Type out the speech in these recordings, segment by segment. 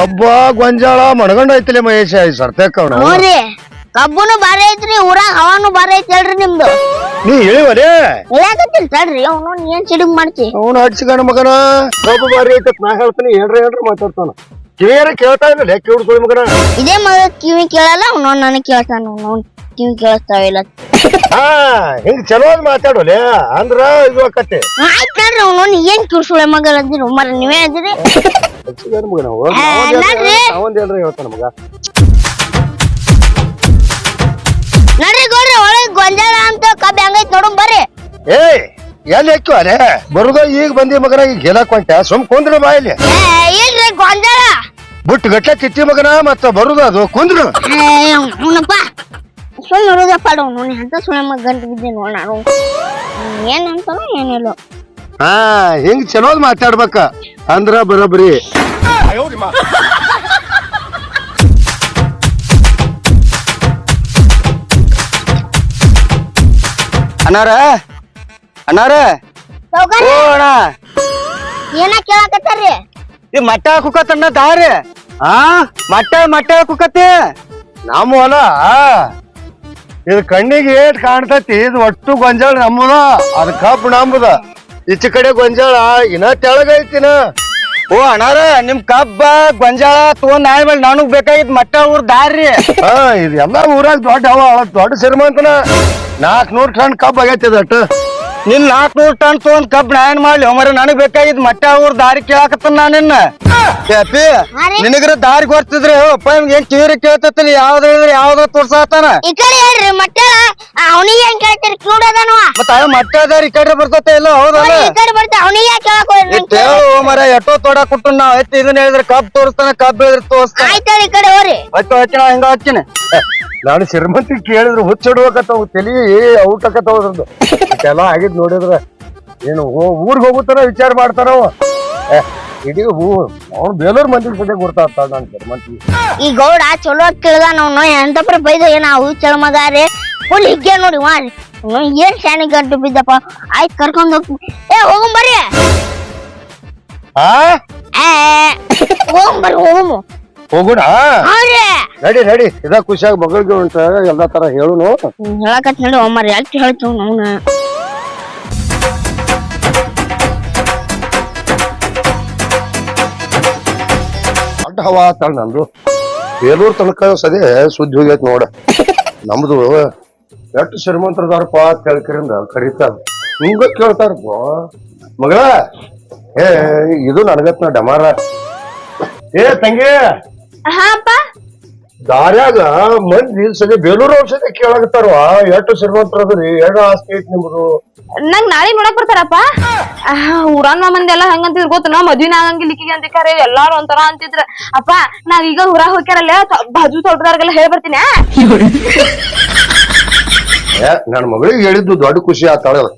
ಕಬ್ಬ ಗೊಂಜಾಳ ಮಣಗಂಡ ಐತಿಲೆ ಮಹೇಶ ಈ ಸರ್ತಕ್ಕ ಅವನು ನೋಡ್ರಿ ಕಬ್ಬುನು ಬಾರಿ ಐತ್ರಿ ಊರಾಗ ಹವಾನು ಬಾರಿ ಐತಿ ಹೇಳ್ರಿ ನಿಮ್ದು. ನೀ ಹೇಳಿವಲೇ ಹೇಳಕತ್ತಿಲ್ ತಡ್ರಿ ಅವನು ಏನ್ ಸಿಡಿಗ್ ಮಾಡ್ತಿ? ಅವನು ಹಚ್ಚಿಗಣ ಮಗನ. ಕಬ್ಬು ಬಾರಿ ಐತೆ ನಾ ಹೇಳ್ತೀನಿ ಹೇಳ್ರಿ ಹೇಳ್ರಿ ಮಾತಾಡ್ತಾನ. ಕಿವಿಯಾರ ಕೇಳ್ತಾ ಇಲ್ಲ ಲೆಕ್ಕ ಹಿಡ್ಕೊಳ್ಳಿ ಮಗನ? ಇದೇ ಮಗ ಕಿವಿ ಕೇಳಲ್ಲ ಅವನು ನನಗ್ ಕೇಳ್ತಾನ ಅವನು ಕಿವಿ ಕೇಳಿಸ್ತಾವಿಲ್ಲ ಹಾ ಹಿಂಗ್ ಚಲೋ ಮಾತಾಡೋಲೆ ಅಂದ್ರ ಇದು ಆಕತ್ತೆ ಆಯ್ತು ನೋಡ್ರಿ ಅವನು ಏನ್ ಕಿವಿಸುಳೆ ಮಗ ಅಂದಿರು ಮರ ನೀವೇ ಅದಿರಿ. ಏ, ನೋಡ್ರಿ. ಅವನ್ ಹೇಳ್ರಿ ಹೇಳ್ತಾನ ಮಗ ನೋಡ್ರಿ ಗೌಡ್ರಿ ಒಳಗೆ ಗೊಂಜಾಳ ಅಂತ ಕಬ್ಬಿ ಹೆಂಗೈತ್ ನೋಡು ಬರ್ರಿ. ಏಯ್ ಎಲ್ಲಿ ಹಾಕ್ಯೋ ಅಲೆ ಬರುದ ಈಗ ಬಂದಿ ಮಗನ ಈಗ ಗೆಲಕ್ ಹೊಂಟ ಸುಮ್ ಕುಂದ್ರ ಬಾಯಲ್ಲಿ ಏ ಇಲ್ರಿ ಗೊಂಜಾಳ. ಬುಟ್ಟು ಗಟ್ಲೆ ತಿತ್ತಿ ಮಗನ ಮತ್ತ ಬರುದ ಅದು ಕುಂದ್ರು. ಅವನಪ್ಪ ಸುಮ್ಮನೆ ಇರೋದಪ್ಪ ಅವನು ಅಂತ ಸುಳ್ಳೆ ಮಗ ಗಂಟು ಬಿದ್ದೆ ನೋಡ ನಾನು. ಏನ್ ಅಂತಾನೋ ಏನಿಲ್ಲ ಹಾ ಹಿಂಗ್ ಚಲೋ ಮಾತಾಡ್ಬೇಕ. ಅಂದ್ರ ಬರೋಬ್ರಿ. ಸೌಕರ್ಯ? ಓ ಅಣ್ಣ. ಏನ ಕೇಳಕತ್ತಾರ್ರಿ? ಈ ಮಟ್ಟ ಹಾಕುಕತ್ತಣ್ಣ ದಾರಿ. ಆ? ಮಟ್ಟ ಮಟ್ಟ ಹಾಕುಕತ್ತೆ ನಮ್ಮ ಹೊಲ. ಇದು ಕಣ್ಣಿಗೆ ಏಟ್ ಕಾಣ್ತತಿ ಇದು ಒಟ್ಟು ಗೊಂಜಾಳ ನಮ್ಮದ ಅದ್ ಕಬ್ಬು ನಮ್ಮದ. ಈಚೆ ಕಡೆ ಗೊಂಜಾಳ ಇನ್ನ ತೆಳಗೈತಿನ ಓ ಅಣ್ಣಾರ ನಿಮ್ ಕಬ್ಬ ಗೊಂಜಾಳ ತಗೊಂಡ್ ಆದ್ಮೇಲೆ ನನಗ್ ಬೇಕಾಗಿದ್ ಮಟ್ಟ ಊರ್ ದಾರಿ. ಹಾ ಇದು ಎಲ್ಲಾ ಊರಾಗ ದೊಡ್ಡ ಅವ ದೊಡ್ಡ ಶ್ರೀಮಂತನ ನಾಲ್ಕ್ ನೂರ್ ಟನ್ ಕಬ್ಬು ಆಗೈತಿ ಅದಟ್ಟು ನಿನ್ ನಾಲ್ಕನೂರ್ ಟನ್ ತಗೊಂಡ್ ಕಬ್ಬ್ ನಾ ಏನ್ ಮಾಡ್ಲಿ? ಮರ ನನಗ್ ಬೇಕಾಗಿದ್ ಮಟ್ಟ ಅವ್ರ ದಾರಿ ಕೇಳಾಕತ್ತ ನಾ ನಿನ್ನ. ಕೆಪಿ ಹಾ ನಿನಗ್ರ ದಾರಿ ಗೊತ್ತಿದ್ರೆ ಅಪ್ಪ ನಿಮ್ಗೆ ಏನ್ ಕಿವಿರಿ ಕೇಳ್ತೈತಿ ಯಾವ್ದು ಹೇಳಿದ್ರೆ ಯಾವ್ದು ತೋರ್ಸಾತಾನ ಈ ಕಡೆ ಹೇಳ್ರಿ ಮಟ್ಟಳ ಅವನಿಗೆ ಹೆಂಗ್ ಕೇಳ್ತೀರಿ? ಕ್ಯೂಡ್ ಅದಾನವ. ಮತ್ತ ಆ ಮಟ್ಟ ದಾರಿ ಈ ಕಡೆ ಬರ್ತೈತೆ ಇಲ್ಲ ಹೌದಲ್ಲ? ಈ ಕಡೆ ಬರ್ತಾ ಅವನಿಗೆ ಯಾಕೆ ಕೇಳಕ್ ಹೋಗ್ರಿ ಮರ ಎಷ್ಟೋ ತೋಡ ಕೊಟ್ಟು ನಾವ್ ಎತ್ತಿ ಇದನ್ನ ಹೇಳಿದ್ರೆ ಕಬ್ ತೋರಿಸ್ತಾನ ಕಬ್ ಹೇಳಿದ್ರೆ ತೋರಿಸ್ತಾನ. ಆಯ್ತು ಈ ಕಡೆ ಹೋಗ್ರಿ. ಮತ್ತೆ ಹಚ್ಚಿನ ಹಿಂಗ ಹಚ್ಚಿನ ನಾನು ಶ್ರೀಮಂತಿ ಕೇಳಿದ್ರು ಹುಚ್ಚಿಡ್ಬೇಕತ್ತವು ತಲಿ ಔಟಕತ್ತವದ್ರದ್ದು ಇಷ್ಟೆಲ್ಲ ಆಗಿದ್ ನೋಡಿದ್ರ ಏನು ಊರಿಗೆ ಹೋಗುತ್ತಾರ ವಿಚಾರ ಮಾಡ್ತಾರವ ಏ, ಇಡೀ ಹೂ ಅವ್ನು ಬೇಲೂರ್ ಮಂದಿ ಸದ್ಯ ಗುರ್ತಾಗ್ತಾಳ ನಾನು ಶ್ರೀಮಂತಿಗೆ ಈ ಗೌಡ ಚಲೋ ತಿಳಿದ ನಾವು ಎಂತಪ್ರ ಬೈದ ಏನ ಅವು ಚಳ ಮಗ ರೀ? ಫುಲ್ ಹಿಗ್ಗೆ ನೋಡಿ ವಾ ಏನ್ ಶಾಣಿ ಗಂಟು ಬಿದ್ದಪ್ಪ? ಆಯ್ತು ಕರ್ಕೊಂಡು ಹೋಗ್ತೀನಿ ಏ ಹೋಗಂ ಬರ್ರಿ. ಆ? ಏ ಹೋಗಂ ಬರ್ರಿ ಹೋಗಮು. ಹೋಗುಣ? ಹೌದ್ರಿ. ನಡಿ ನಡಿ ಇದ ಖುಷಿಯಾಗಿ ಮಗಳಿಗೆ ಉಂಟ ಎಲ್ಲಾ ತರ ಹೇಳುನು. ಹೇಳಕತ್ ನೋಡಿ ಒಮ್ಮರಿ ಯಾಕೆ ಹೇಳ್ತೀವಿ ನಾವು ದೊಡ್ಡ ಹವಾ ಆತಾಳ ನಂದು. ಬೇಲೂರ್ ತನಕ ಸದೇ ಸುದ್ದಿ ಹೋಗೈತ್ ನೋಡ. ನಮ್ದು ಎಷ್ಟು ಶ್ರೀಮಂತರದಾರಪ್ಪ ಕೇಳ್ಕರಿಂದ ಕರೀತಾರ ಹಿಂಗ ಕೇಳ್ತಾರಪ್ಪ ಮಗಳ, ಏ, ಇದು ನನಗತ್ನ ಡಮಾರ. ಏ, ತಂಗಿ. ಹಾಪ ದಾರ್ಯಾಗ ಮಂದಿ ಸರಿ ಬೇಲೂರು ಔಷಧಿ ಕೇಳಾಗತ್ತಾರವ ಎಷ್ಟು ಶ್ರೀಮಂತರದ್ರಿ ಎರಡ ಆಸ್ತಿ ಐತಿ ನಿಮ್ದು. ನಂಗ್ ನಾಳೆ ನೋಡಕ್ ಬರ್ತಾರಪ್ಪ. ಊರಾನ್ ಮಂದಿ ಎಲ್ಲಾ ಹಂಗಂತ ಗೊತ್ತ ನಾ ಮದ್ವಿನ ಆಗಂಗಿಲ್ಲ ಈಕಿಗೆ ಅಂತಿಕಾರೆ ಎಲ್ಲಾರು ಒಂಥರ ಅಂತಿದ್ರ. ಅಪ್ಪ ನಾವ್ ಈಗ ಊರಾಗ ಹೋಗ್ಯಾರಲ್ಲ ಬಾಜು ತೊಡ್ದಾರ್ಗೆಲ್ಲ ಹೇಳಿ ಬರ್ತೀನಿ ನನ್ನ ಮಗಳಿಗೆ ಹೇಳಿದ್ದು ದೊಡ್ಡ ಖುಷಿ ಆತಾಳ ನಮ್ಮದು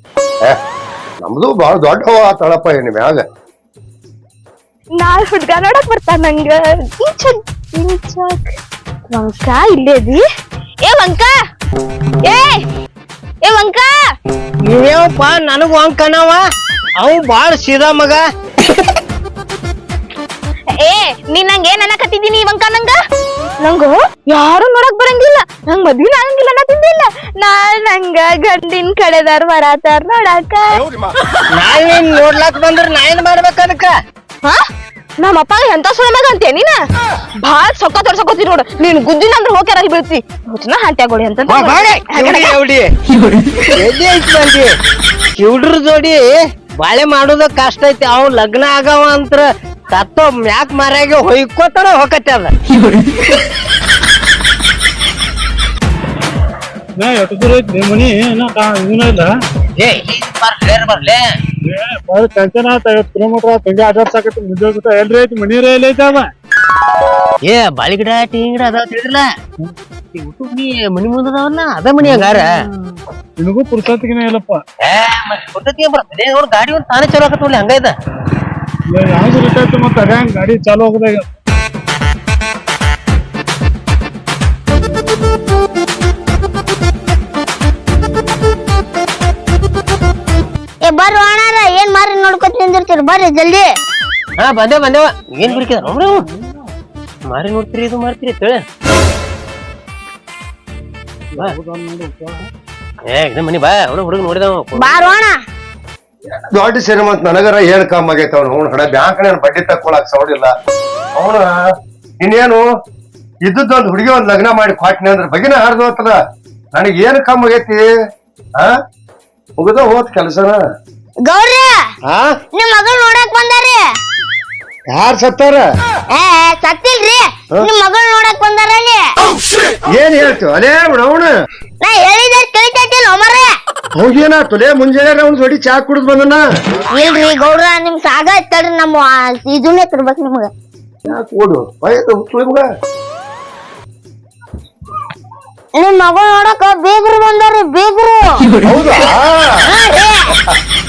ನಮ್ದು ಬಹಳ ದೊಡ್ಡ ಆತಾಳಪ್ಪ ಏನ್ ಮ್ಯಾಗ? ನಾಳೆ ಹುಡ್ಗ ನೋಡಕ್ ಬರ್ತಾನ ನಂಗ. ವಂಕ ಇಲ್ಲೇ ಇದಿ ಏ ವಂಕ! ಏ ಏ ವಂಕ! ನೀವೇವಪ್ಪ ನನಗ್ ವಂಕನವ? ಅವ್ ಬಾಳ ಸೀದಾ ಮಗ. ಏ ನೀ ನಂಗೆ ಏನ್ ಅನ್ನಕತ್ತಿದ್ದೀನಿ ವಂಕ ನಂಗ? ನಂಗು? ಯಾರು ನೋಡಕ್ ಬರಂಗಿಲ್ಲ. ನಂಗ್ ಮದ್ವಿನ ಆಗಂಗಿಲ್ಲ ನಾ ತಿಂದಿಲ್ಲ ನಾ ನಂಗ ಗಂಡಿನ ಕಡೆದಾರ್ ಬರಾತಾರ ನೋಡಾಕ ನಾಳೆ ನೋಡ್ಲಾಕ್ ಬಂದ್ರ ನಾ ಏನ್ ಮಾಡ್ಬೇಕ ಅದಕ್ಕ? ಹಾ? ನಮ್ಮ ಅಪ್ಪ ಎಂತ ಸುಳ್ಳ ಮಗ ಅಂತೆ ನೀನ? ಭಾಳ ಸೊಕ್ಕ ತೋರ್ಸಕೋತಿ ನೋಡು ನೀನ್ ಗುದ್ದಿನ ಅಂದ್ರೆ ಹೋಗ್ಯಾರ ಅಲ್ಲಿ ಬೀಳ್ತಿ ಹುಚ್ಚನ ಹಂಟ್ಯಾಗೋಳಿ ಅಂತ ಕಿವ್ಡ್ರ ಜೋಡಿ ಬಾಳೆ ಮಾಡೋದ ಕಷ್ಟ ಐತಿ. ಅವ್ ಲಗ್ನ ಆಗವ ಅಂತ್ರ ತತ್ತೋ ಮ್ಯಾಕ್ ಮಾರ್ಯಾಗ ಹೊಯ್ಕೋತಾರ ಹೊಕತ್ತೆ ಅದ. ನಾ ಎಷ್ಟು ದೂರ ಐತಿ ಮನಿ? ಏನ ಇವನ ಇಲ್ಲ. ಬರ್ಲೆ ಏ, ಬಾಳ ಟೆನ್ಷನ್ ಆತ ಐವತ್ತು ಕಿಲೋಮೀಟರ್ ಆತ. ಹಿಂಗೆ ಅಡ್ಡಾಡ್ಸಾಕತ್ತಿ ಮುಂಜಾನೆ ಎಲ್ರಿ ಐತಿ? ಮನಿ ಎಲ್ಲಿ ಐತಿ ಅವ ಏ ಬಾಳಿ ಗಿಡ ಟೀ ಗಿಡ ಅದಾವ ತಿಳಿದ್ರಲ್ಲ ನೀ ಮನಿ ಮುಂದ ಅದಾವಲ್ಲ ಅದ ಮನಿ ಹಂಗಾರ ನಿನಗೂ ಪುರ್ಸತ್ತಿಗೆ ಇಲ್ಲಪ್ಪ. ಏ ಬರ್ತದೆ ನೋಡ್ ಗಾಡಿ ಒಂದ್ ತಾನೇ ಚಲೋ ಆಕತ್ ಹಂಗ ಇದ ಯಾವ್ದು ರಿಟೈತ್ ಮತ್ತೆ? ಅದ ಹೆಂಗ್ ಗಾಡಿ ಚಾಲು ಹೋಗದಾಗ ಏ ಮಾರಿ ನೋಡ್ಕೊತ ನಿಂದಿರ್ತೀರಿ ಬರ್ರಿ ಜಲ್ದಿ. ಹಾ ಬಂದೆ ಬಂದೇವ ಏನ್ ಬಿಡ್ಕಿದ ನೋಡ್ರಿ ಮಾರಿ ನೋಡ್ತೀರಿ ಇದು ಮಾಡ್ತೀರಿ ತೇಳ ಏ ಇದ ಮನಿ ಬಾ. ಅವನು ಹುಡುಗ ನೋಡಿದವ. ಬಾರೋಣ ದೊಡ್ಡ ಶ್ರೀಮಂತ ನನಗರ ಏನ್ ಕಮ್ಮ ಆಗೈತೆ ಅವ್ನು. ಅವ್ನ ಹಡ ಬ್ಯಾಂಕ್ ಬಡ್ಡಿ ತಕ್ಕೊಳಕ್ ಸೌಡಿಲ್ಲ. ಅವನ ಇನ್ನೇನು ಇದ್ದದ್ದೊಂದು ಹುಡುಗಿ ಒಂದ್ ಲಗ್ನ ಮಾಡಿ ಕೊಟ್ನಿ ಅಂದ್ರ ಬಗಿನ ಹರಿದು ಹೋಗ್ತದ ನನಗೆ ಏನ್ ಕಮ್ಮ ಆಗೈತಿ ಆ? ಮುಗಿದ ಹೋತ್ ಕೆಲಸನ. ಗೌರಿ! ಆ? ನಿಮ್ ಮಗಳು ನೋಡಕ್ ಬಂದಾರಿ? ಯಾರ್ ಸತ್ತಾರ? ಏ ಸತ್ತಿಲ್ರಿ. ನಿಮ್ ಮಗಳು ನೋಡಕ್ ಬಂದಾರ ಅಲ್ಲಿ. ಏನ್ ಹೇಳ್ತು? ಅಲೇ ಅವನ. ನಾ ಹೇಳಿದ ಕೇಳ್ತೈತಿಲ್ಲ ಮರ್ರೆ ಹೋಗೇನಾತು ಲೇ ಮುಂಜಾನೆ ಅವ್ನ ಜೋಡಿ ಚಾ ಕುಡಿದ್ ಬಂದನ? ಇಲ್ರಿ ಗೌಡ್ರ ನಿಮ್ ಸಾಗ ತಡ್ರಿ ನಮ್ಮ ಇದನ್ನೇ ತಿರ್ಬೇಕು ನಿಮ್ಗ. ಯಾಕೆ ಓಡು? ಬಯದು ಮಗ? ನಿಮ್ ಮಗಳು ನೋಡಕ ಬೇಗರು ಬಂದಾರಿ ಬೇಗರು. ಹೌದಾ?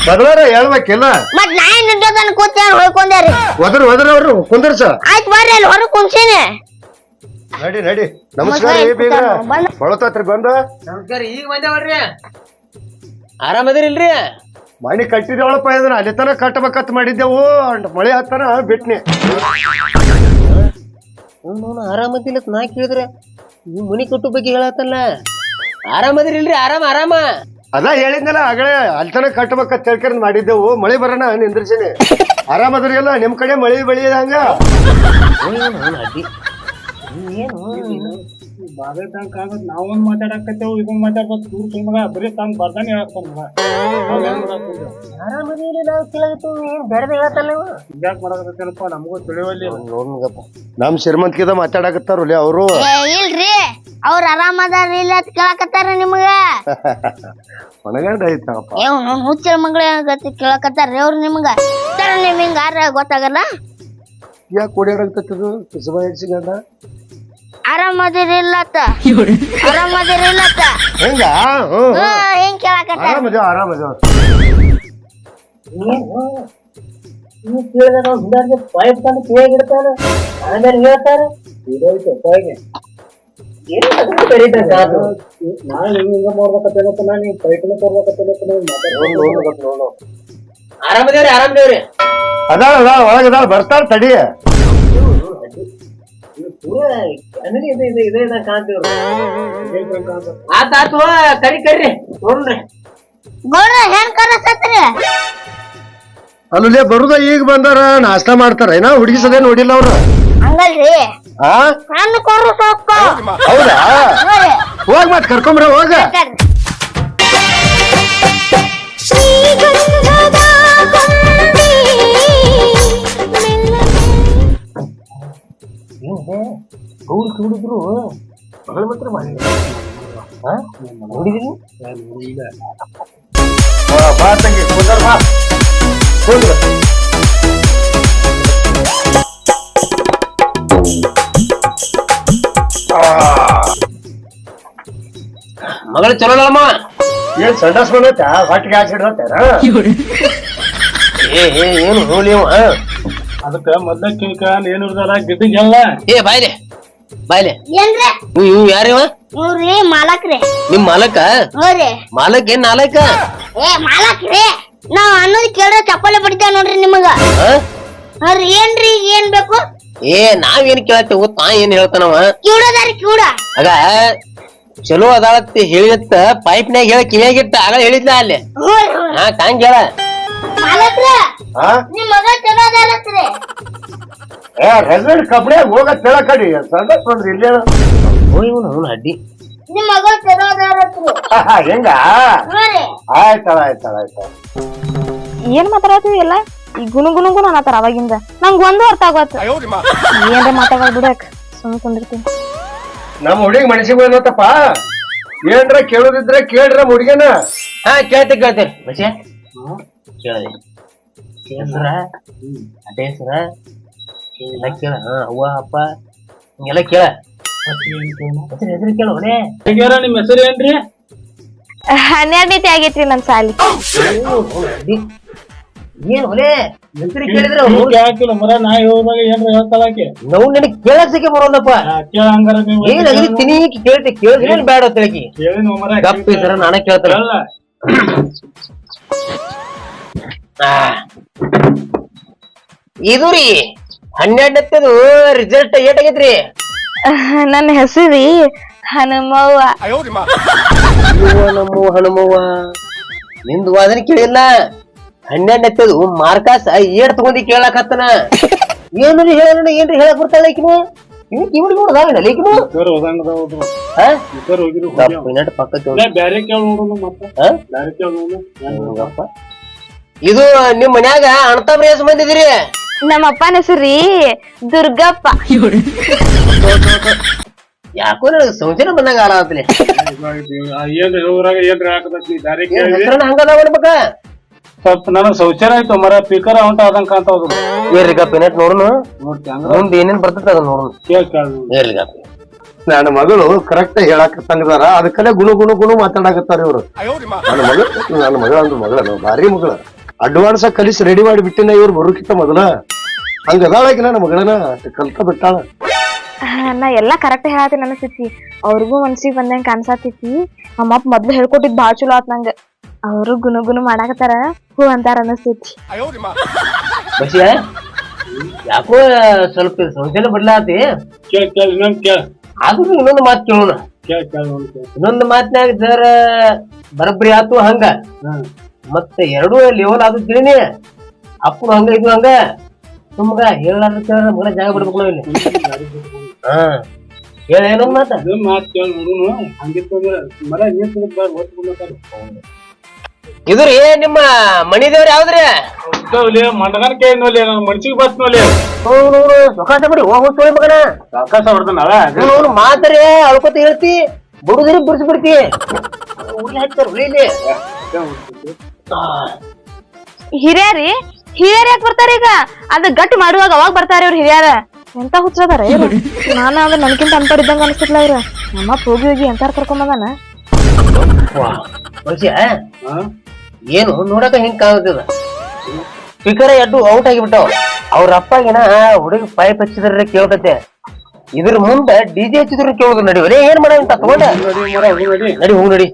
ಬದಲಾರ ಹೇಳ್ಬೇಕಿಲ್ಲ? ಮತ್ ನಾ ಏನ್ ನಿಂತದನ್ ಕೂತ ಹೊಯ್ಕೊಂಡಾರಿ ಒದ್ರ ಒದ್ರ ಅವ್ರು ಕುಂದರ್ಸ. ಆಯ್ತ್ ಬರ್ರಿ ಅಲ್ಲಿ ಹೊರಗ್ ಕುಂಸೀನಿ ನಡಿ ನಡಿ. ನಮಸ್ಕಾರ ಏ ಬೀಗ. ಹೊಳತತ್ರಿ ಬಂದ. ನಮಸ್ಕಾರ ಈಗ ಬಂದೇವಲ್ರಿ? ಆರಾಮದಿರಿಲ್ರಿ ಮಣಿ ಕಟ್ಟಿದೇವಳಪ್ಪ ಇದನ್ನ? ಅಲ್ಲಿ ತನಕ ಕಟ್ಟಬೇಕತ್ ಮಾಡಿದ್ದೆವು. ಅಂಡ್ ಮಳೆ ಹತ್ತನ ಬಿಟ್ನಿ. ಆರಾಮದಿಲ್ಲ ನಾ ಕೇಳಿದ್ರೆ. ನೀವು ಮನಿ ಕಟ್ಟು ಬಗ್ಗೆ ಹೇಳತ್ತಲ್ಲ ಆರಾಮದಿರಿಲ್ರಿ ಆರಾಮ ಆರಾಮ. ಅದ ಹೇಳಿದ್ನಲ್ಲ ಆಗಲೇ ಅಲ್ತನ ಕಟ್ಟಬೇಕ ತಿಳ್ಕರ್ ಮಾಡಿದ್ದೆವು. ಮಳೆ ಬರೋಣ ನಿಂದ್ರಿಸಿನಿ. ಆರಾಮದ್ರಿ ಅಲ್ಲ ನಿಮ್ ಕಡೆ ಮಳೆ ಬೆಳೆಯದಂಗ? ಹಂಗ ಬಾಬೆ ನಾವೊಂದ್ ಮಾತಾಡಕತ್ತೇವು ಇದೊಂದ್ ಮಾತಾಡ್ಬೇಕು ದೂರ ಬರೀ ತಾನ್ ಬರ್ದಾನೆ ಮಗ ನಾವು ಕೇಳತ್ತು ಏನು ಬೇಡ ಹೇಳತ್ತಲ್ಲ ಹಿಂಗ್ಯಾಕ್ ಮಾಡಕತ್ತೇನಪ್ಪ? ನಮಗೂ ತಿಳಿವಲ್ಲಿ ನಮ್ ಶ್ರೀಮಂತಿಗೆ ಮಾತಾಡಕತ್ತಾರಲ್ಲ ಅವರು. ಏ ಇಲ್ರಿ. ಅವ್ರ ಆರಾಮದಾರ ಇಲ್ಲ ಅಂತ ಕೇಳಕತ್ತಾರ ನಿಮ್ಗ? ಒಣಗಂಡ ಐತಪ್ಪ ಏವ್ ನೋಡ್ ಹುಚ್ಚರ ಮಗಳ ಗತಿ ಕೇಳಕತ್ತಾರ್ರಿ ಅವ್ರು ನಿಮ್ಗ? ತರ ನಿಮ್ ಹಿಂಗ ಆರ ಗೊತ್ತಾಗಲ್ಲ? ಯಾಕೆ ಓಡಾಡಕತ್ತದು? ಕುಸುಮ ಹಿಡ್ಸಿಗಂಡ ಆರಾಮದಿರಿ ಇಲ್ಲತ್ತ ಆರಾಮದಿರಿ ಇಲ್ಲತ್ತ ಹೆಂಗ? ಹ್ಮ್ ಹಾ ಹೆಂಗ್ ಕೇಳಕತ್ತಾರ? ಆರಾಮದೇವ ಆರಾಮದೇವ ಪೈಪ್ ತಂದು ಕೇಳಿಬಿಡ್ತಾನೆ ಆಮೇಲೆ ಹೇಳ್ತಾರೆ ನಾಳೆ ಹಿಂಗ ಹಿಂಗ ಮಾಡ್ಬೇಕತ್ತೇನಪ್ಪ ನಾ ನೀವು ನೀವು ಮಾತಾಡ್ಕೊಂಡು ಆರಾಮದೇವ್ರಿ ಆರಾಮದೇವ್ರಿ ಅದಾಳ ಅದಾಳ ಒಳಗದಾಳ ಬರ್ತಾರ ತಡಿ. ಆತಾತು ಕರಿ ಕರಿ ನೋಡ್ರಿ ಗೌಡ್ರ ಹೆಂಗ್ ಕನಸತ್ರಿ ಅಲ್ಲೇ ಬರುದ ಈಗ ಬಂದಾರ ನಾಷ್ಟ ಮಾಡ್ತಾರ. ಏನ ಹುಡುಗಿ ಸದೇ ನೋಡಿಲ್ಲ ಅವ್ರ. ಹಂಗಲ್ರಿ? ಆ? ಹಣ್ಣು ಕೊರು ಸೊಕ್ಕ ಹೌದಾ? ಹೋಗ್ ಮತ್ ಕರ್ಕೊಂಬ್ರ ಹೋಗ. ಗೌರಿ ಸುಡಿದ್ರು ಮಗಳ ಮಾತ್ರ ಮಾಡಿ ನೋಡಿದ್ರಿ ಬಾ, ಬಾ ತಂಗಿ ಕುಂದರ್ ಬಾ. ಕುಂದ್ರ. ಮಗಳು ಚಲೋ ಅಲ್ಲಮ್ಮ ಏನ್ ಸಂಡಾಸ್ ಬಂದೈತ ಹೊಟ್ಟಿಗೆ ಆಸಿಡ್ ಹೋಗ್ತಾರ ಏ ಏ ಏನು ಹೋಲಿ ಅವ ಅದಕ್ಕ ಮೊದ್ಲ ಕಿಂಕ ಏನು ಇರ್ದಲ್ಲ ಗಿಡ್ಡಿಗೆ ಎಲ್ಲ ಏ ಬಾಯ್ಲೆ ಬಾಯ್ಲೆ. ಏನ್ರಿ? ಇವ್? ಇವ್ ಯಾರಿವ ಇವ್ರಿ ಮಾಲಕ್ರಿ ನಿಮ್ ಮಾಲಕ? ಹೋರಿ ಮಾಲಕ್ ಏನ್ ನಾಲಕ? ಏ ಮಾಲಕ್ರಿ ನಾವ್ ಅನ್ನೋದ್ ಕೇಳ್ರೆ ಚಪ್ಪಲಿ ಬಿಡ್ತೇವ್ ನೋಡ್ರಿ ನಿಮಗ. ಆ? ಅವ್ರಿ ಏನ್ರಿ ಈಗ ಏನ್ ಬೇಕು? ಏ ನಾವೇನ್ ಕೇಳತ್ತೇವು ತಾ ಏನ್ ಹೇಳ್ತಾನವ? ಕಿವಡದಾರಿ ಕಿವುಡ. ಆಗ ಚಲೋ ಅದಾಳತ್ತಿ ಹೇಳಿತ್ತ ಪೈಪ್ನ್ಯಾಗ ಹೇಳ ಕಿವಿಯಾಗಿಟ್ಟ ಆಗ ಹೇಳಿದ್ಲ ಅಲ್ಲಿ. ಹಾ ಕಾಂಗ್ ಹೇಳ. ಏ ಇಲ್ಲೇ ಹೋಯ್ ಇವ್ನು ಅವ್ನು ಅಡ್ಡಿ. ನಿಮ್ ಮಗ ಚಲೋ ಅದಾರತ್ರಿ ಹೆಂಗ? ಹೋರಿ ಆಯ್ತಳ ಆಯ್ತಳ ಆಯ್ತಳ. ಏನ್ ಮಾತಾಡತ್ತೀವಿ ಎಲ್ಲ? ಈ ಗುನು ಗುನು ಗುಣ ಅನ್ನತಾರ ಅವಾಗಿಂದ. ನಂಗ್ ಒಂದು ಅರ್ಥ ಆಗತ್ತ ಏನ್ ಮಾತಾಡ ಬಿಡಕ್ ಸುಮ್ ಕುಂದಿರ್ತೀನಿ. ನಮ್ಮ ಹುಡುಗಿ ಮನಸ್ಸಿಗೆ ಬಂದತ್ತಪ್ಪ. ಏನ್ರ ಕೇಳೋದಿದ್ರೆ ಕೇಳ್ರ ಹುಡುಗನ. ಹಾ ಕೇಳ್ತಿ ಕೇಳ್ತೀರಿ ಬಸ್ಯ ಕೇಳದೆ ಹೆಸ್ರ ಅದೇ ಹೆಸ್ರ ಎಲ್ಲ ಕೇಳ. ಹಾ ಅವ್ವ ಅಪ್ಪ ಹಿಂಗೆಲ್ಲ ಕೇಳ. ಹೆಸರು ಹೆಸರು ಕೇಳ ಒಡೆ ಹೇಗ್ಯಾರ ನಿಮ್ ಹೆಸರು ಏನ್ರಿ? ಹನ್ನೆರಡನೇತಿ ಆಗೈತ್ರಿ ನನ್ ಸಾಲಿ. ಏನ್ ಒಲೆ ಹೆಸರು ಕೇಳಿದ್ರೆ ಮರ ನಾ ಹೇಳಿದಾಗ ಏನ್ರ ಹೇಳ್ತಾಳಾಕಿ ನಾವು ನನಗೆ ಕೇಳಸಕ್ಕೆ ಬರೋಲ್ಲಪ್ಪ ಕೇಳ ಹಂಗಾರ ನೀವು ಏನ್ ಅಗದಿ ಕೇಳ್ತಿ ಕೇಳಿದ್ರೆ ಬೇಡ ತಿಳಕಿ ಕೇಳಿ ನೋ ಮರ ಗಪ್ಪ ಇದ್ರ ನಾನೇ ಕೇಳ್ತಾರ ಕೇಳಲ್ಲ ಇದು ರೀ ಹನ್ನೆರಡನೇದು ರಿಸಲ್ಟ್ ಏಟ್ ಆಗೈತ್ರಿ. ನನ್ನ ಹೆಸರಿ ಹನುಮವ್ವ. ಹನುಮವ್ವ ನಮ್ಮ. ಹನುಮವ್ವ. ನಿಂದು ವಾದನೆ ಕೇಳಿಲ್ಲ. ಹನ್ನೆರಡನೇದು ಮಾರ್ಕಾಸ್ ಏಟ್ ತಗೊಂಡಿ ಕೇಳಾಕತ್ತನ. ಏನ್ರಿ ಹೇಳ ಏನ್ರಿ ಹೇಳಕ್ ಬರ್ತಾಳ ಈಕಿನ? ಇವ್ರಿಗೆ ಈಕಿನ? ಹೋಗಿ. ಬ್ಯಾರೆ ಕೇಳಿ ನೋಡೋಣ ಮತ್ತೆ. ಹಾ? ಬ್ಯಾರೆ ಕೇಳಿ ನೋಡೋಣ ಹಂಗಪ್ಪ. ಇದು ನಿಮ್ ಮನ್ಯಾಗ ಅಣ್ತಮ್ರ ಎಷ್ಟ್ ಬಂದಿದಿರಿ ನಮ್ಮ ಅಪ್ಪನ ರೀ ದುರ್ಗಪ್ಪ. ಯಾಕೋ ನನಗೆ ಸಂಶಯ ಬಂದಂಗ ಆಡಾತ್ಲಿ ಏನ್ ಊರಾಗ ಹೆಸರನ್ನ ಹಂಗದ ಅನ್ಬೇಕ? ಸ್ವಲ್ಪ ನನಗ್ ಶೌಚಾರ ಆಯ್ತು ಮರ ಪೀಕರ್ ಅವಂಟ ಆದಂಗ ಕಾಣ್ತಾ ಏರ್ಲಿ ಕಪ್ಪ ಪಿನಟ್ ನೋಡುನು? ನೋಡ್ತಿ ಹಂಗ? ಮುಂದ್ ಏನೇನ್ ಬರ್ತೈತೆ ಅದನ್ನ ನೋಡುನು. ಕೇಳಿ ಕೇಳಿ. ಏರ್ಲಿಗ ನನ್ನ ಮಗಳು ಕರೆಕ್ಟ್ ಹೇಳಾಕತ್ತಂಗದಾರ ಅದಕ್ಕಲ್ಲೇ ಗುಣ ಗುಣ ಗುಣ ಮಾತಾಡಕತ್ತಾರ ಇವ್ರು. ನನ್ನ ಮಗಳು ನನ್ನ ಮಗಳ ಅಂದ್ರೆ ಮಗಳ ಭಾರಿ ಮಗಳ. ಅಡ್ವಾನ್ಸ್ ಕಲಿಸಿ ರೆಡಿ ಮಾಡಿ ಬಿಟ್ಟಿನ ಇವ್ರು ಬರೋಕಿತ್ತ ಮೊದಲ. ಹಂಗ ಅದಾಳಾಕಿ ನನ್ನ ಮಗಳನ ಕಲ್ತ ಬಿಟ್ಟಾಳ. ನಾ ಎಲ್ಲಾ ಕರೆಕ್ಟ್ ಹೇಳತ್ತೀನಿ ಅನಸ್ತೈತಿ. ಅವ್ರಿಗೂ ಮನ್ಸಿಗೆ ಬಂದಂಗ ಕಾಣ್ಸಾತೈತಿ ನಮ್ಮಪ್ಪ ಮೊದ್ಲು ಹೇಳ್ಕೊಟ್ಟಿದ್ ಭಾಳ ಚಲೋ ಆತ್ ನಂಗ. ಅವರು ಗುನು ಗುನು ಮಾಡಾಕತ್ತಾರ ಹೂ ಅಂತಾರ ಅನಸ್ತೈತಿ. ಯಾಕೋ ಸ್ವಲ್ಪ ಸಂಶಯ ಬಿಡ್ಲಾತಿ ಕೇಳಿ ಕೇಳಿ ಇನ್ನೊಂದ್ ಕೇಳಿ. ಆದ್ರೂ ಇನ್ನೊಂದು ಮಾತು ಕೇಳೋಣ. ಕೇಳಿ ಕೇಳಿ ಇನ್ನೊಂದು ಮಾತಿನಾಗ ಜರ ಬರಬ್ರಿ ಆತು ಹಂಗ. ಮತ್ತೆ ಎರಡೂ ಲೆವೆಲ್ ಆಗುತ್ತೀನಿ ಅಪ್ಪು ಅಪ್ಪನು ಹಂಗ ಇದು ಹಂಗ ನಮ್ಗ ಹೇಳಾರ ಕೇಳ ಮಗಳ ಜಾಗ ಬಿಡ್ಬೇಕು ನಾವ್ ಇಲ್ಲಿ ಹಾ ಹೇಳ ಏನೋ ಮಾತ ಮಾತ್ ಕೇಳಿ ನೋಡುನು ಹಂಗಿತ್ತು ಮರ ನೀರ್ ತೆಗೆದ್ ಬಾರ್ ಒತ್ತು ಬಿಡ್ತಾರ ಇದ್ರಿ ನಿಮ್ಮ ಮಣಿ ದೇವ್ರ ಯಾವ್ದ್ರಿ ಮಂಡಗನ್ ಕೇಳಿ ನೋಲಿ ನನ್ನ ಮನ್ಸಿಗೆ ಬಸ್ ನೋಲಿ ಸೊಕಾಸ ಬಿಡಿ ಹೋಗೋ ಹೋಗಿ ಮಗನ ಆಕಾಶ ಹೊಡ್ದನಲ್ಲ ಅವನು ಮಾತರೆ ಅಳ್ಕೊತ ಹೇಳ್ತಿ ಬುಡುದ್ರಿ ಬಿಡಿಸಿ ಬಿಡ್ತಿ ಉಳ್ಳಿ ಹಚ್ಚಾರ ಉಳಿಲಿ ಹಿರಿಯರಿ? ಹಿರಿಯರ್ ಯಾಕೆ ಬರ್ತಾರ ಈಗ? ಅದ ಗಟ್ಟಿ ಮಾಡುವಾಗ ಅವಾಗ ಬರ್ತಾರೆ ಇವ್ರ ಹಿರಿಯರ. ಎಂತ ಹುಚ್ಚದಾರ ಇವ್ರು ನಾನು ಅಂದ್ರೆ ನನ್ಕಿಂತ ಅಂತವ್ರ ಇದ್ದಂಗ ಅನ್ಸ್ತಿಲ್ಲ ಇವ್ರ? ನಮ್ಮ ಹೋಗಿ ಹೋಗಿ ಎಂತಾರ ಕರ್ಕೊಂಬಂದಾನ ಏನು, ನೋಡಕ ಹಿಂಗ್ ಕಾಗುತ್ತದ ಸ್ಪೀಕರ್ ಎಡ್ಡು ಔಟ್ ಆಗಿಬಿಟ್ಟವ್. ಅವ್ರ ಅಪ್ಪಗಿನ ಹುಡುಗ ಪೈಪ್ ಹಚ್ಚಿದ್ರೆ ಕೇಳ್ತತೆ. ಇದ್ರ ಮುಂದ ಡಿಜೆ ಹಚ್ಚಿದ್ರು ಕೇಳೋದು ನಡಿ. ಏನ್ ಮಾಡ ಅಂತ, ತಗೊಂಡ? ನಡಿ, ಹೋಗ್ ನಡಿ.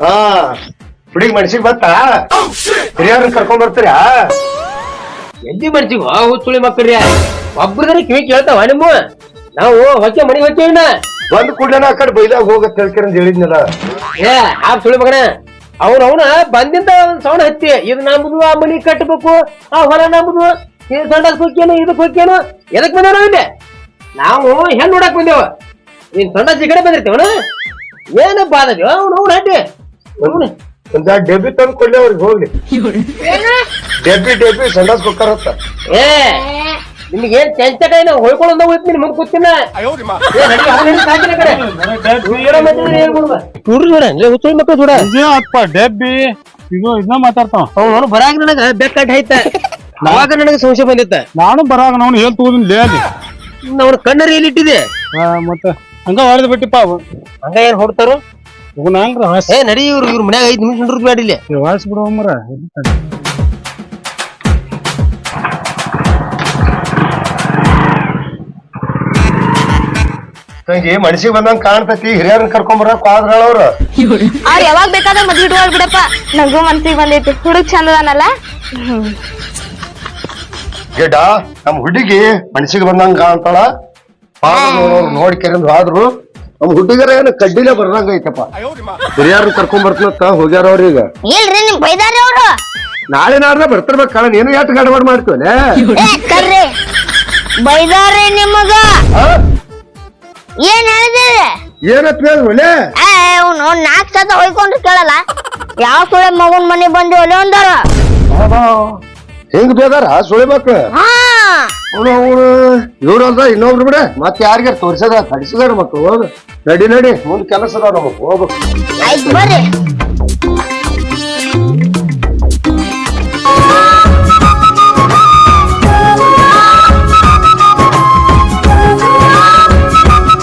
ಹಾ ಹುಡುಗಿ ಮನ್ಸಿಗೆ ಬತ್ತಾ? ಹಿರಿಯವ್ರನ್ನ ಕರ್ಕೊಂಡ್ ಬರ್ತೀರಾ? ಎಲ್ಲಿ ಹೂ ಹುಚ್ಚುಳಿ ಮಕ್ಕಳ್ರಿ. ಒಬ್ರದ್ರೆ ಕಿವಿ ಕೇಳ್ತಾವ ನಿಮ್ಮ ನಾವು ಹೊಕ್ಕೆ ಮನೆಗೆ ಹೊಕ್ಕೇವಿನ ಬಂದ್ ಕೂಡ್ಲೇನ ಆ ಕಡೆ ಬೈದಾಗ ಹೋಗತ್ ಹೇಳ್ಕರಂತ ಹೇಳಿದ್ನಲ್ಲ. ಏ ಆ ಸುಳಿ ಮಗನ? ಅವ್ನ ಅವನ ಬಂದಿಂದ ಒಂದ್ ಸೌಂಡ್ ಹತ್ತಿ. ಇದು ನಂಬುದು ಆ ಮನಿ ಕಟ್ಟಬೇಕು ಆ ಹೊರ ನಂಬುದು ಈ ಸಂಡಸ್ ಹೋಗ್ಯೇನು ಇದಕ್ ಹೋಗ್ಯೇನು ಎದಕ್ ಬಂದೇವ ಇಲ್ಲಿ? ನಾವು ಹೆಣ್ ನೋಡಕ್ ಬಂದೇವ. ನೀನ್ ಸಣ್ಣ ಈ ಕಡೆ ಬಂದಿರ್ತೇವನ? ಏನ ಬಾದವಿ ಅವ್ನು ಅವ್ನ ಹಟ್ಟಿ ಅವ್ನು ಒಂದ್ ಡೆಬ್ಬಿ ತಂದು ಕೊಡ್ಲಿ ಅವ್ರಿಗೆ ಹೋಗ್ಲಿ. ಡೆಬ್ಬಿ ಡೆಬ್ಬಿ ಸಂಡಾಸ್ ಹೋಗ್ತಾರತ್ತ ಏ ನಿಮ್ಗೆ ಏನ್ ಚೆಂಚಟ ಏನೋ ಹೊಯ್ಕೊಳ್ಳೋದ ಹೋಯ್ತು ನಿನ್ ಮುಂದ್ ಕೂತಿನ. ಏ, ನಡಿ, ನಡಿ, ಅಪ್ಪ ಡೆಬ್ಬಿ ಇದು ಇದನ್ನ ಮಾತಾಡ್ತಾವ. ಅವನು ಬರಾಗ ನನಗ ಬೆಕ್ಕಟ್ ಐತೆ ಅವಾಗ ನನಗೆ ಸಂಶಯ ಬಂದಿತ್ತ. ನಾನು ಬರಾಗ ನಾನು ಹೇಳ್ ತಗೋದಿನ್ ಲೇ ಅಲ್ಲಿ. ಅವ್ನ ಕಣ್ಣರಿ ಎಲ್ಲಿ ಇಟ್ಟಿದೆ ಮತ್ತೆ ಹಂಗ ಹೊಡೆದ್ ಬಿಟ್ಟಿಪ್ಪ ಅವು. ಹಂಗ ಏನ್ ಹೊಡ್ತಾರು? ಏ ನಡಿ ಇವ್ರು ಇವ್ರ ಮನ್ಯಾಗ ಐದ್ ನಿಮಿಷ ನಿಂದ್ರದ್ ಬೇಡ ಇಲ್ಲಿ. ಮರ ತಂಗಿ ಮನ್ಸಿಗೆ ಬಂದಂಗ ಕಾಣ್ತತಿ ಹಿರಿಯರನ್ನ ಕರ್ಕೊಂಡ್ ಬರಕ್ ಆದ್ರಾಳ ಅವ್ರ. ಯಾವಾಗ ಬೇಕಾದ್ರೆ ಮದ್ವೆ ಇಟ್ಕೊಳ್ ಬಿಡಪ್ಪ ನಂಗೂ ಮನ್ಸಿಗೆ ಬಂದೈತಿ. ಹುಡುಗ್ ಚಂದದಾನಲ್ಲ ಗಿಡ ನಮ್ ಹುಡುಗಿ ಮನ್ಸಿಗೆ ಬಂದಂಗ ಕಾಣ್ತಾಳ. ನೋಡಿ ಕೆರೆಂದು ಆದ್ರು ನಮ್ ಹುಡುಗರ ಏನು ಕಡ್ಡಿನ ಬರ್ದಂಗ ಐತಪ್ಪ. ಹಿರಿಯಾರು ಕರ್ಕೊಂಡ್ ಬರ್ತನತ್ತ ಹೋಗ್ಯಾರ ಅವ್ರೀಗ ಇಲ್ರಿ ನಿಮ್ ಬೈದಾರಿ ಅವ್ರು. ನಾಳೆ ನಾಡ್ದ ಬರ್ತಿರ್ಬೇಕು ಕಾಣ ಏನು ಯಾಟ್ ಗಡಬಡ ಮಾಡ್ತೀವಲೆ ಏ ಕರ್ರಿ. ಬೈದಾರಿ ನಿಮಗ. ಏನ್ ಹೇಳಿದಿರಿ? ಏನತ್ ಒಲೆ? ಏ ಅವ್ನು ನಾಲ್ಕು ಸತ ಹೊಯ್ಕೊಂಡು ಕೇಳಲ್ಲ. ಯಾವ ಸುಳೆ ಮಗನ್ ಮನೆ ಬಂದಿ ಒಲೆ ಒಂದಾರ ಹೆಂಗ್ ಬೇದಾರ? ಸುಳಿ ಮಕ್ಳು ಹಾ ಅವನು ಇವ್ರು ಅಲ್ದ ಇನ್ನೊಬ್ರು ಬಿಡ. ಮತ್ತೆ ಯಾರಿಗಾರ ತೋರಿಸದ? ತಡಿಸಿದಾರ ಮಕ್ಕಳು. ಹೋಗ ನಡಿ ನಡಿ. ಮುಂದ್ ಕೆಲಸ ಅದಾವ ನಮಗ್ ಹೋಗ್ಬೇಕು